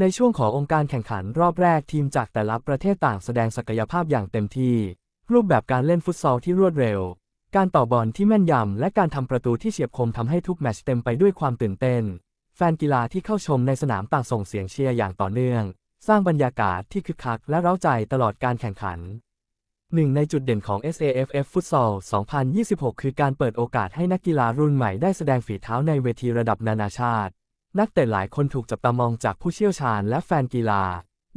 ในช่วงขององค์การแข่งขันรอบแรกทีมจากแต่ละประเทศต่างแสดงศักยภาพอย่างเต็มที่ รูปแบบการเล่นฟุตซอลที่รวดเร็ว การต่อบอลที่แม่นยำ และการทำประตูที่เฉียบคมทำให้ทุกแมตช์เต็มไปด้วยความตื่นเต้น แฟนกีฬาที่เข้าชมในสนามต่างส่งเสียงเชียร์อย่างต่อเนื่อง สร้างบรรยากาศที่คึกคักและเร้าใจตลอดการแข่งขันหนึ่งในจุดเด่นของ SAFF ฟุตซอล 2026 คือการเปิดโอกาสให้นักกีฬารุ่นใหม่ได้แสดงฝีเท้าในเวทีระดับนานาชาติ นักเตะหลายคนถูกจับตามองจากผู้เชี่ยวชาญและแฟนกีฬา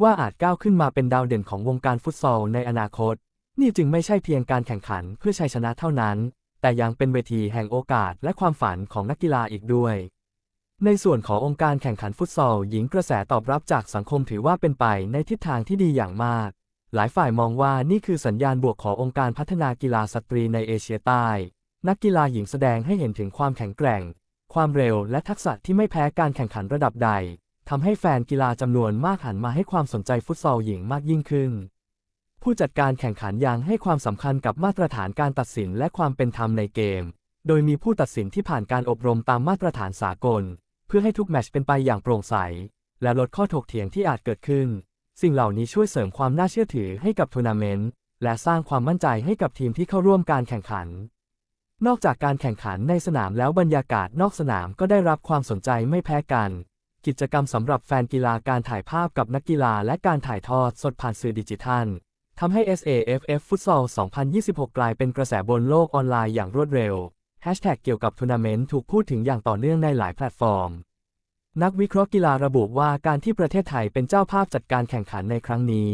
ว่าอาจก้าวขึ้นมาเป็นดาวเด่นของวงการฟุตซอลในอนาคต นี่จึงไม่ใช่เพียงการแข่งขันเพื่อชัยชนะเท่านั้น แต่ยังเป็นเวทีแห่งโอกาสและความฝันของนักกีฬาอีกด้วย ในส่วนขององค์การแข่งขันฟุตซอลหญิงกระแสตอบรับจากสังคมถือว่าเป็นไปในทิศทางที่ดีอย่างมาก หลายฝ่ายมองว่านี่คือสัญญาณบวกขององค์การพัฒนากีฬาสตรีในเอเชียใต้ นักกีฬาหญิงแสดงให้เห็นถึงความแข็งแกร่ง ความเร็วและทักษะที่ไม่แพ้การแข่งขันระดับใดทำให้แฟนกีฬาจำนวนมากหันมาให้ความสนใจฟุตซอลหญิงมากยิ่งขึ้น ผู้จัดการแข่งขันยังให้ความสำคัญกับมาตรฐานการตัดสินและความเป็นธรรมในเกม โดยมีผู้ตัดสินที่ผ่านการอบรมตามมาตรฐานสากล เพื่อให้ทุกแมตช์เป็นไปอย่างโปร่งใส และลดข้อถกเถียงที่อาจเกิดขึ้น สิ่งเหล่านี้ช่วยเสริมความน่าเชื่อถือให้กับทัวร์นาเมนต์และสร้างความมั่นใจให้กับทีมที่เข้าร่วมการแข่งขัน นอกจากการแข่งขันในสนามแล้วบรรยากาศนอกสนามก็ได้รับความสนใจไม่แพ้กัน กิจกรรมสำหรับแฟนกีฬาการถ่ายภาพกับนักกีฬาและการถ่ายทอดสดผ่านสื่อดิจิทัลทำให้ SAFF ฟุตซอล 2026 กลายเป็นกระแสบนโลกออนไลน์อย่างรวดเร็วแฮชแท็กเกี่ยวกับทัวร์นาเมนต์ถูกพูดถึงอย่างต่อเนื่องในหลายแพลตฟอร์ม นักวิเคราะห์กีฬาระบุว่าการที่ประเทศไทยเป็นเจ้าภาพจัดการแข่งขันในครั้งนี้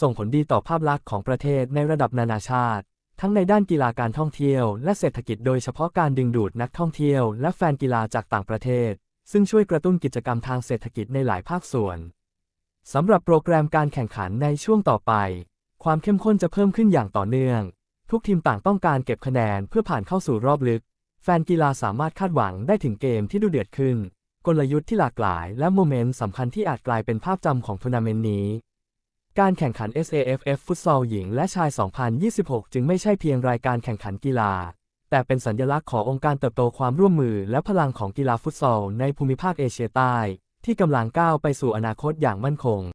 ส่งผลดีต่อภาพลักษณ์ของประเทศในระดับนานาชาติ ทั้งในด้านกีฬาการท่องเที่ยว และเศรษฐกิจโดยเฉพาะการดึงดูดนักท่องเที่ยว และแฟนกีฬาจากต่างประเทศ ซึ่งช่วยกระตุ้นกิจกรรมทางเศรษฐกิจในหลายภาคส่วนสำหรับโปรแกรมการแข่งขันในช่วงต่อไป ความเข้มข้นจะเพิ่มขึ้นอย่างต่อเนื่อง ทุกทีมต่างต้องการเก็บคะแนนเพื่อผ่านเข้าสู่รอบลึก แฟนกีฬาสามารถคาดหวังได้ถึงเกมที่ดูเดือดขึ้น กลยุทธ์ที่หลากหลาย และโมเมนต์สำคัญที่อาจกลายเป็นภาพจำของทัวร์นาเมนต์นี้ การแข่งขัน SAFF ฟุตซอลหญิงและชาย 2026 จึงไม่ใช่เพียงรายการแข่งขันกีฬา แต่เป็นสัญลักษณ์ขององค์การเติบโตความร่วมมือและพลังของกีฬาฟุตซอลในภูมิภาคเอเชียใต้ ที่กำลังก้าวไปสู่อนาคตอย่างมั่นคง